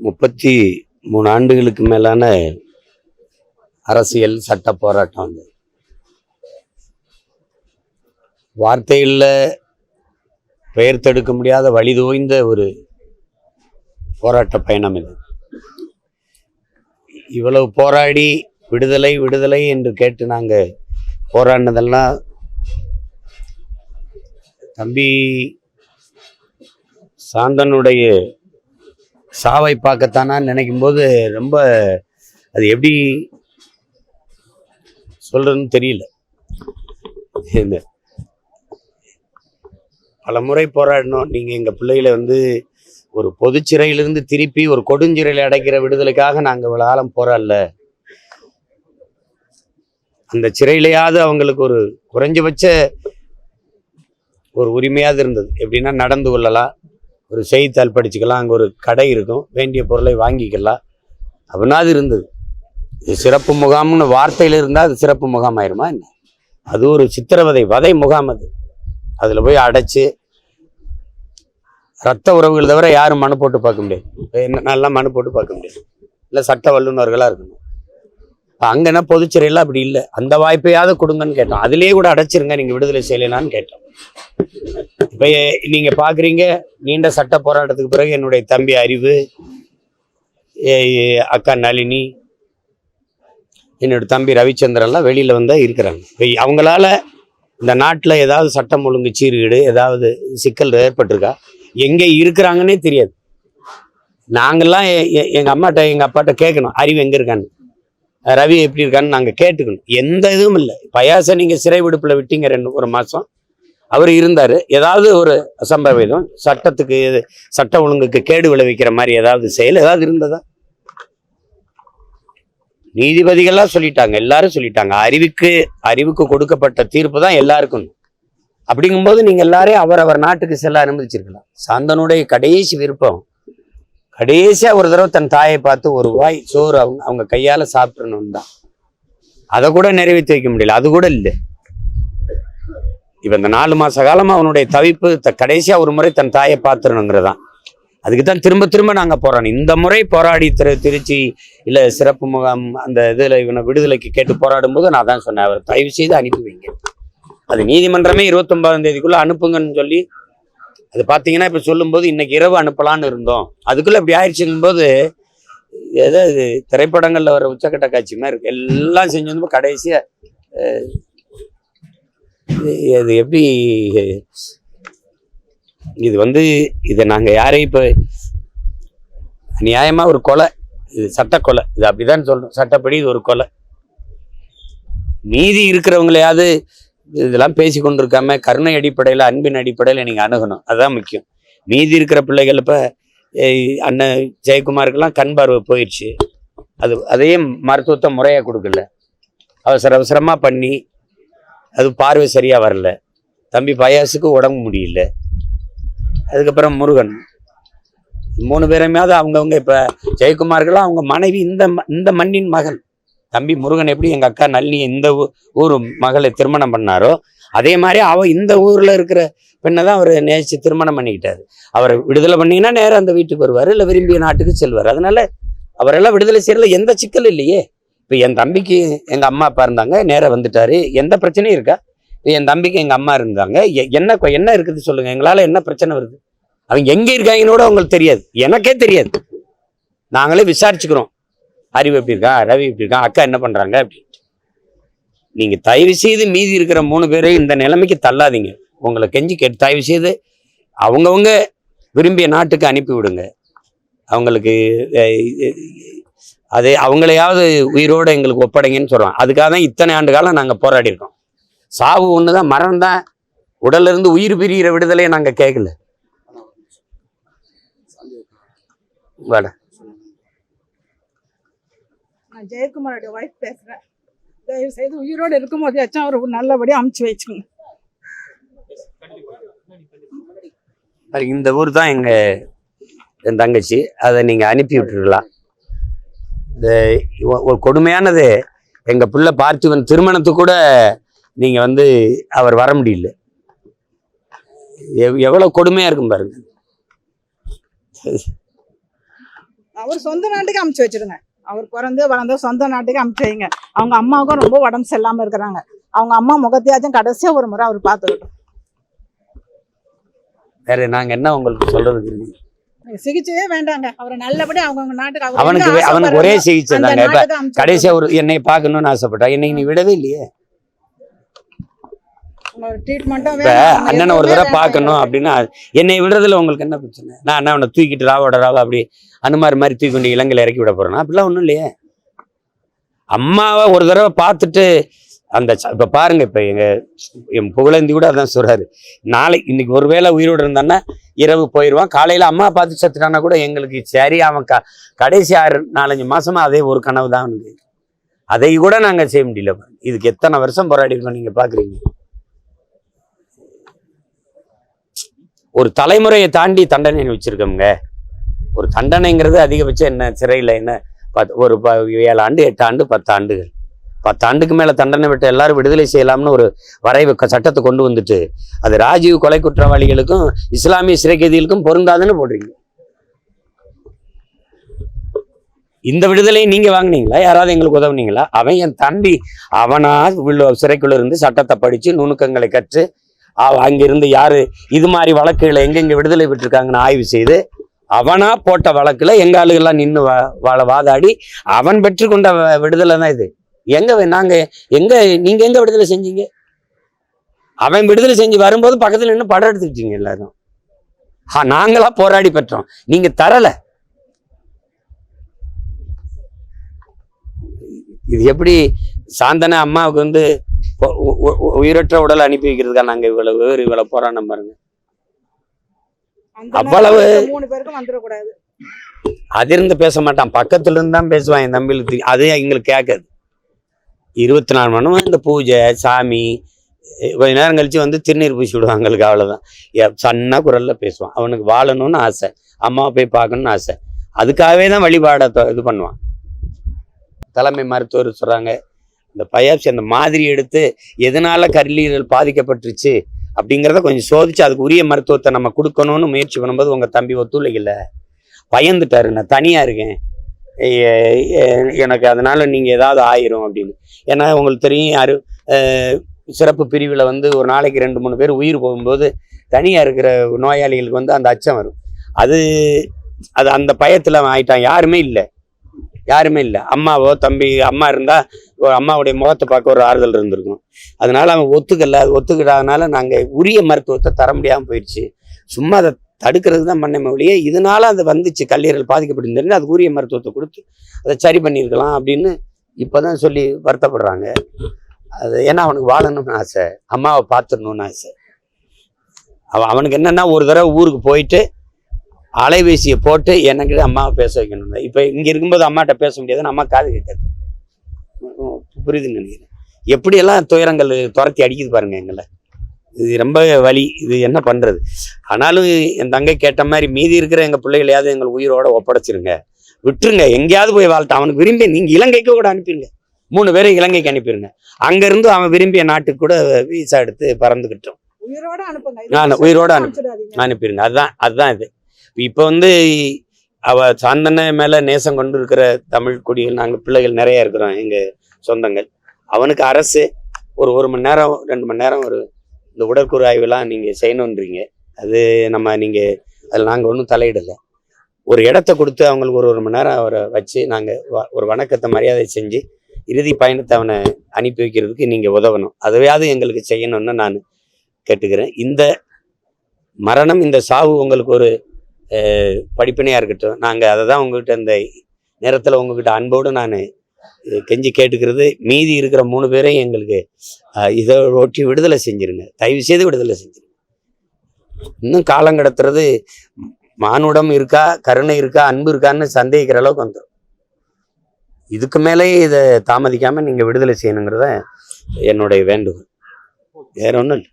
முப்பத்தி மூணு ஆண்டுகளுக்கு மேலான அரசியல் சட்ட போராட்டம் அது. வார்த்தைகளில் பெயர் தடுக்க முடியாத வழிதோய்ந்த ஒரு போராட்ட பயணம் இது. இவ்வளவு போராடி விடுதலை விடுதலை என்று கேட்டு நாங்கள் போராடினதெல்லாம் தம்பி சாந்தனுடைய சாவை பார்க்கத்தானா நினைக்கும் போது ரொம்ப அது எப்படி சொல்றதுன்னு தெரியல. இந்த பல முறை போராடினோம். நீங்க எங்க பிள்ளைகளை வந்து ஒரு பொது சிறையிலிருந்து திருப்பி ஒரு கொடுஞ்சிறையில் அடைக்கிற விடுதலைக்காக நாங்க இவ்வளவு காலம் போராடல. அந்த சிறையிலையாவது அவங்களுக்கு ஒரு குறைஞ்சபட்ச ஒரு உரிமையாவது இருந்தது. எப்படின்னா நடந்து கொள்ளலாம். ஒரு செய்தித்தாள் படிச்சுக்கலாம் அங்கே ஒரு கடை இருக்கும் வேண்டிய பொருளை வாங்கிக்கலாம். அப்படின்னா அது இருந்தது. இது சிறப்பு முகாம்னு வார்த்தையில் இருந்தால் அது சிறப்பு முகாம் ஆயிருமா என்ன? அது ஒரு சித்திரவதை வதை முகாம் அது. அதில் போய் அடைச்சி ரத்த உறவுகள் தவிர யாரும் மனு போட்டு பார்க்க முடியாது. என்ன நல்லா மனு போட்டு பார்க்க முடியாது. இல்லை சட்ட வல்லுநர்களாக இருக்கணும். அங்கன்னா பொதுச்சிறையில் அப்படி இல்லை. அந்த வாய்ப்பையாவது கொடுங்கன்னு கேட்டோம். அதுலேயே கூட அடைச்சிருங்க. நீங்கள் விடுதலை செய்யலைனான்னு கேட்டோம். இப்போ நீங்கள் பார்க்குறீங்க நீண்ட சட்ட போராட்டத்துக்கு பிறகு என்னுடைய தம்பி அறிவு ஏ- அக்கா நளினி என்னோட தம்பி ரவிச்சந்திரன்லாம் வெளியில் வந்தால் இருக்கிறாங்க. இப்போ அவங்களால இந்த நாட்டில் ஏதாவது சட்டம் ஒழுங்கு சீர்கேடு ஏதாவது சிக்கல் ஏற்பட்டிருக்கா? எங்கே இருக்கிறாங்கன்னே தெரியாது. நாங்கள்லாம் எங்கள் அம்மாட்ட எங்கள் அப்பாட்ட கேட்கணும். அறிவு எங்கே இருக்கான்னு. ரவி எப்படி இருக்கான்னு நாங்கள் கேட்டுக்கணும். எந்த இதுவும் இல்லை. பயாசை நீங்கள் சிறை விடுப்பில் விட்டீங்க ரெண்டு ஒரு மாதம் அவர் இருந்தார். ஏதாவது ஒரு அசம்பாவிதம் சட்டத்துக்கு சட்ட ஒழுங்குக்கு கேடு விளைவிக்கிற மாதிரி ஏதாவது செயல் ஏதாவது இருந்ததா? நீதிபதிகள்லாம் சொல்லிட்டாங்க. எல்லாரும் சொல்லிட்டாங்க. அறிவுக்கு அறிவுக்கு கொடுக்கப்பட்ட தீர்ப்பு தான் எல்லாருக்கும். அப்படிங்கும்போது நீங்கள் எல்லாரையும் அவரவர் நாட்டுக்கு செல்ல அனுமதிச்சிருக்கலாம். சாந்தனுடைய கடைசி விருப்பம் கடைசியா ஒரு தடவை தன் தாயை பார்த்து ஒரு வாய் சோறு அவங்க அவங்க கையால சாப்பிடணும் தான் அதை கூட நிறைவேற்றி வைக்க முடியல. அது கூட இல்லை. இப்ப இந்த நாலு மாச காலமா அவனுடைய தவிப்பு த- கடைசியா ஒரு முறை தன் தாயை பார்த்துடணுங்கிறதான் அதுக்கு தான் திரும்ப திரும்ப நாங்க போராடணும் இந்த முறை போராடி திரு திருச்சி இல்ல சிறப்பு முகாம் அந்த இதுல இவனை விடுதலைக்கு கேட்டு போராடும் போது நான் தான் சொன்னேன். அவர் தயவு செய்து அனுப்பி வைங்க. அது நீதிமன்றமே இருபத்தொன்பதாம் தேதிக்குள்ள அனுப்புங்கன்னு சொல்லி அது பார்த்தீங்கன்னா இப்போ சொல்லும்போது இன்னைக்கு இரவு அனுப்பலான்னு இருந்தோம். அதுக்குள்ள இப்படி ஆயிடுச்சுங்கும் போது ஏதோ இது திரைப்படங்கள்ல வர உச்சக்கட்ட காட்சி மாதிரி இருக்கு. எல்லாம் செஞ்சு வந்து கடைசியா அது எப்படி இது வந்து இதை நாங்கள் யாரையும் இப்போ நியாயமாக ஒரு கொலை இது சட்ட கொலை இது அப்படிதான் சொல்லணும் சட்டப்படி இது ஒரு கொலை. மீதி இருக்கிறவங்களையாவது இதெல்லாம் பேசி கொண்டிருக்காம கருணை அடிப்படையில் அன்பின் அடிப்படையில் நீங்கள் அணுகணும். அதுதான் முக்கியம். மீதி இருக்கிற பிள்ளைகள் இப்போ அண்ணன் ஜெயக்குமாருக்கெல்லாம் கண் பார்வை போயிடுச்சு அது அதையும் மருத்துவத்தை முறையாக கொடுக்கல. அவசர அவசரமாக பண்ணி அது பார்வை சரியாக வரல. தம்பி பயாசுக்கு உடம்பு முடியல. அதுக்கப்புறம் முருகன். மூணு பேருமையாவது அவங்கவுங்க இப்போ ஜெயக்குமாருக்கெல்லாம் அவங்க மனைவி இந்த ம- இந்த மண்ணின் மகள். தம்பி முருகன் எப்படி எங்கள் அக்கா நளினி இந்த ஊர் மகளை திருமணம் பண்ணாரோ அதே மாதிரி அவ இந்த ஊரில் இருக்கிற பெண்ணை தான் அவர் நேசித்து திருமணம் பண்ணிக்கிட்டாரு. அவரை விடுதலை பண்ணீங்கன்னா நேராக அந்த வீட்டுக்கு வருவார் இல்லை விரும்பிய நாட்டுக்கு செல்வார். அதனால அவரெல்லாம் விடுதலை செய்யறதுல எந்த சிக்கல் இல்லையே. இப்போ என் தம்பிக்கு எங்கள் அம்மா அப்பா இருந்தாங்க நேராக வந்துட்டாரு. எந்த பிரச்சனையும் இருக்கா? இப்போ என் தம்பிக்கு எங்கள் அம்மா இருந்தாங்க. எ- என்ன என்ன இருக்குது சொல்லுங்கள் எங்களால் என்ன பிரச்சனை வருது? அவங்க எங்கே இருக்காங்கன்னு கூட அவங்களுக்கு தெரியாது. எனக்கே தெரியாது. நாங்களே விசாரிச்சுக்கிறோம். அறிவு எப்படி இருக்கா? ரவி எப்படி இருக்கா? அக்கா என்ன பண்ணுறாங்க அப்படின்ட்டு நீங்கள் தயவு செய்து மீதி இருக்கிற மூணு பேரையும் இந்த நிலைமைக்கு தள்ளாதீங்க. உங்களை கெஞ்சி கேட்டு தயவு செய்து அவங்கவுங்க விரும்பிய நாட்டுக்கு அனுப்பி விடுங்க. அவங்களுக்கு அது அதே அவங்களையாவது உயிரோடு எங்களுக்கு ஒப்படைங்கன்னு சொல்றோம் அதுக்காக தான் இத்தனை ஆண்டு காலம் நாங்கள் போராடி இருக்கோம். சாவு தான் மரணம் தான் உடல்ல உயிர் பிரிகிற விடுதலையை நாங்கள் கேட்கல. வாடா. நான் ஜெயக்குமாரோட ஒய்ஃப் பேசுறேன். தயவு செய்து உயிரோடு இருக்கும்போது ஏச்சும் அவர் நல்லபடியாக அமுச்சு வச்சுக்கோங்க. இந்த ஊர் தான் எங்க என் தங்கச்சி. அதை நீங்க அனுப்பி விட்டுருக்கலாம் இந்த ஒரு கொடுமையானது. எங்க பிள்ளை பார்த்திபன் திருமணத்துக்கு கூட நீங்க வந்து அவர் வர முடியல. எவ்- எவ்வளவு கொடுமையா இருக்கும் பாருங்க. அவர் சொந்த நாட்டுக்கு அமுச்சு வச்சிடுங்க அவர் பிறந்து வளர்ந்த சொந்த நாட்டுக்கு வைங்க. அவங்க அம்மாவுக்கும் ரொம்ப உடம்பு சரியில்லாம இருக்கிறாங்க. அவங்க அம்மா முகத்தையாச்சும் கடைசியா ஒரு முறை அவர் பார்த்துக்கிட்டோம் வேற நாங்க என்ன உங்களுக்கு இருக்கு? சிகிச்சையே வேண்டாங்க. அவரை நல்லபடியா அவங்கவங்க நாட்டுக்கு அவனுக்கு அவனுக்கு ஒரே சிகிச்சை தாங்க. இப்ப ஒரு என்னை பார்க்கணும்னு ஆசைப்பட்டா என்னை நீ விடவே இல்லையே விடுங்க. ஒரு ட்ரீட்மெண்ட்டும் இப்ப வேணும் அவங்க அண்ணனை ஒரு தடவை பார்க்கணும். அப்படின்னா என்னை விடுறதுல உங்களுக்கு என்ன பிரச்சனை? நான் என்ன அவனை தூக்கிட்டு ராவோட ராவா அப்படி அனுமார் மாதிரி தூக்கி கொண்டு இலங்கையில இறக்கி விட போறேன்னா அப்படிலாம் ஒண்ணும் இல்லையே. அம்மாவை ஒரு தடவை பார்த்துட்டு அந்த இப்ப பாருங்க இப்ப எங்க என் புகழேந்தி கூட அதான் சொல்றாரு. நாளை இன்னைக்கு ஒருவேளை உயிரோடு இருந்தான்னா இரவு போயிடுவான் காலையில அம்மா பார்த்து செத்துட்டானா கூட எங்களுக்கு சரி அவன் க கடைசி ஆறு நாலஞ்சு மாசமா அதே ஒரு கனவு தான் அதை கூட நாங்க செய்ய முடியல. இதுக்கு எத்தனை வருஷம் போராடி இருக்கோம் நீங்க பாக்குறீங்க? ஒரு தலைமுறையை தாண்டி தண்டனை வச்சுருக்கோங்க ஒரு தண்டனைங்கிறது அதிகபட்சம் என்ன? சிறையில் என்ன? பத் ஒரு ப ஏழு ஆண்டு எட்டு ஆண்டு பத்து ஆண்டுகள். பத்து ஆண்டுக்கு மேலே தண்டனை விட்டு எல்லாரும் விடுதலை செய்யலாம்னு ஒரு வரைவு சட்டத்தை கொண்டு வந்துட்டு அது ராஜீவ் கொலை குற்றவாளிகளுக்கும் இஸ்லாமிய சிறை கைதிகளுக்கும் பொருந்தாதுன்னு போடுறீங்க. இந்த விடுதலையை நீங்கள் வாங்கினீங்களா? யாராவது எங்களுக்கு உதவுனீங்களா? அவன் என் தம்பி. அவனா உள்ள சிறைக்குள்ள இருந்து சட்டத்தை படித்து நுணுக்கங்களை கற்று அங்கிருந்து யாரு? இது மாதிரி வழக்குகளை எங்கெங்க விடுதலை பெற்றிருக்காங்கன்னு ஆய்வு செய்து அவனா போட்ட வழக்குல எங்க ஆளுகள்லாம் நின்று வாழ வாதாடி அவன் பெற்றுக்கொண்ட வ- விடுதலை தான் இது. எங்க நாங்க எங்க நீங்க எங்க விடுதலை செஞ்சீங்க? அவன் விடுதலை செஞ்சு வரும்போது பக்கத்துல நின்று படம் எடுத்துக்கிட்டீங்க எல்லாரும். ஆ, நாங்களா போராடி பெற்றோம். நீங்க தரல. இது எப்படி சாந்தன அம்மாவுக்கு வந்து உயிரற்ற உடலை அனுப்பி வைக்கிறதுக்கா நாங்க இவ்வளவு பேர் இவ்வளவு போராட்டம் பாருங்க. அவ்வளவு- மூணு பேருக்கும் வந்துடக்கூடாது அதிர்ந்து பேச மாட்டான். பக்கத்துல இருந்து தான் பேசுவான் என் தம்பிகளுக்கு அது எங்களுக்கு கேட்காது. இருபத்தி நாலு மணி நேரம் இந்த பூஜை சாமி கொஞ்ச நேரம் கழிச்சு வந்து திருநீர் பூசி விடுவாங்க எங்களுக்கு அவ்வளவுதான். எ- சன்னா குரல்ல பேசுவான். அவனுக்கு வாழணும்னு ஆசை. அம்மாவை போய் பார்க்கணும்னு ஆசை. அதுக்காகவே தான் வழிபாட இது பண்ணுவான். தலைமை மருத்துவர் சொல்றாங்க இந்த பயாப்சி அந்த மாதிரி எடுத்து எதனால கல்லீரல் பாதிக்கப்பட்டுருச்சு அப்படிங்கிறத கொஞ்சம் சோதிச்சு அதுக்கு உரிய மருத்துவத்தை நம்ம கொடுக்கணும்னு முயற்சி பண்ணும்போது உங்கள் தம்பி ஒத்துழைக்கல பயந்துட்டாரு. நான் தனியாக இருக்கேன். எனக்கு அதனால நீங்கள் ஏதாவது ஆயிரும் அப்படின்னு. ஏன்னா உங்களுக்கு தெரியும் யாரு சிறப்பு பிரிவில் வந்து ஒரு நாளைக்கு ரெண்டு மூணு பேர் உயிர் போகும்போது தனியாக இருக்கிற நோயாளிகளுக்கு வந்து அந்த அச்சம் வரும். அது அது அந்த பயத்தில் அவன் ஆயிட்டான். யாருமே இல்லை. யாருமே இல்லை. அம்மாவோ தம்பி அம்மா இருந்தால் ஒரு அம்மாவுடைய முகத்தை பார்க்க ஒரு ஆறுதல் இருந்திருக்கும். அதனால் அவன் ஒத்துக்கல. அது ஒத்துக்கிடாதனால நாங்கள் உரிய மருத்துவத்தை தர முடியாமல் போயிடுச்சு சும்மா அதை தடுக்கிறது தான் பண்ணமே ஒழிய இதனால அது வந்துச்சு. கல்லீரல் பாதிக்கப்பட்டிருந்தது அது உரிய மருத்துவத்தை கொடுத்து அதை சரி பண்ணியிருக்கலாம் அப்படின்னு இப்போ தான் சொல்லி வருத்தப்படுறாங்க. அது ஏன்னா அவனுக்கு வாழணும்னு ஆசை. அம்மாவை பார்த்துடணும்னு ஆசை. அவன் அவனுக்கு என்னென்னா ஒரு தடவை ஊருக்கு போயிட்டு அலைபேசியை போட்டு எனக்கு அம்மாவை பேச வைக்கணும் இப்போ இங்க இருக்கும்போது அம்மாட்ட பேச முடியாதுன்னு அம்மா காது கேட்காது. புரியுதுன்னு நினைக்கிறேன். எப்படியெல்லாம் துயரங்கள் துரத்தி அடிக்குது பாருங்க எங்களை. இது ரொம்ப வலி இது என்ன பண்றது? ஆனாலும் என் தங்கை கேட்ட மாதிரி மீதி இருக்கிற எங்க பிள்ளைகளையாவது எங்கள் உயிரோட ஒப்படைச்சிருங்க. விட்டுருங்க எங்கேயாவது போய் வாழ்த்தான் அவனுக்கு விரும்பி நீங்க இலங்கைக்கு கூட அனுப்பிடுங்க மூணு பேரும் இலங்கைக்கு அனுப்பிடுங்க அங்க இருந்து அவன் விரும்பிய நாட்டுக்கு கூட விசா எடுத்து பறந்துக்கிட்டோம் உயிரோட அனுப்புங்க. உயிரோட அனுப்பு. அனுப்பிடுங்க அதுதான் அதுதான் இது. இப்போ வந்து அவ சாந்தனை மேல நேசம் கொண்டு இருக்கிற தமிழ் குடிகள் நாங்க பிள்ளைகள் நிறைய இருக்கிறோம் எங்க சொந்தங்கள். அவனுக்கு அரசு ஒரு ஒரு மணி நேரம் ரெண்டு மணி நேரம் ஒரு இந்த உடற்கூறு ஆய்வுலாம் நீங்க செய்யணுன்றீங்க. அது நம்ம நீங்க அதில் நாங்க ஒன்றும் தலையிடலை. ஒரு இடத்த கொடுத்து அவங்களுக்கு ஒரு ஒரு மணி நேரம் அவரை வச்சு நாங்க வ- ஒரு வணக்கத்தை மரியாதை செஞ்சு இறுதி பயணத்தை அவனை அனுப்பி வைக்கிறதுக்கு நீங்க உதவணும். அதுவையாவது எங்களுக்கு செய்யணும்னு நான் கேட்டுக்கிறேன். இந்த மரணம் இந்த சாவு உங்களுக்கு ஒரு படிப்பினையாக இருக்கட்டும் நாங்கள் அதை தான் உங்ககிட்ட இந்த நேரத்தில் உங்ககிட்ட அன்போடு நான் கெஞ்சி கேட்டுக்கிறது. மீதி இருக்கிற மூணு பேரையும் எங்களுக்கு இதை ஒட்டி விடுதலை செஞ்சிருங்க. தயவு செய்து விடுதலை செஞ்சிருங்க. இன்னும் காலம் கடத்துறது மானுடம் இருக்கா கருணை இருக்கா அன்பு இருக்கான்னு சந்தேகிக்கிற அளவுக்கு வந்துடும் இதுக்கு மேலேயே இதை தாமதிக்காமல் நீங்கள் விடுதலை செய்யணுங்கிறத என்னுடைய வேண்டுகோள். வேற ஒன்றும் இல்லை.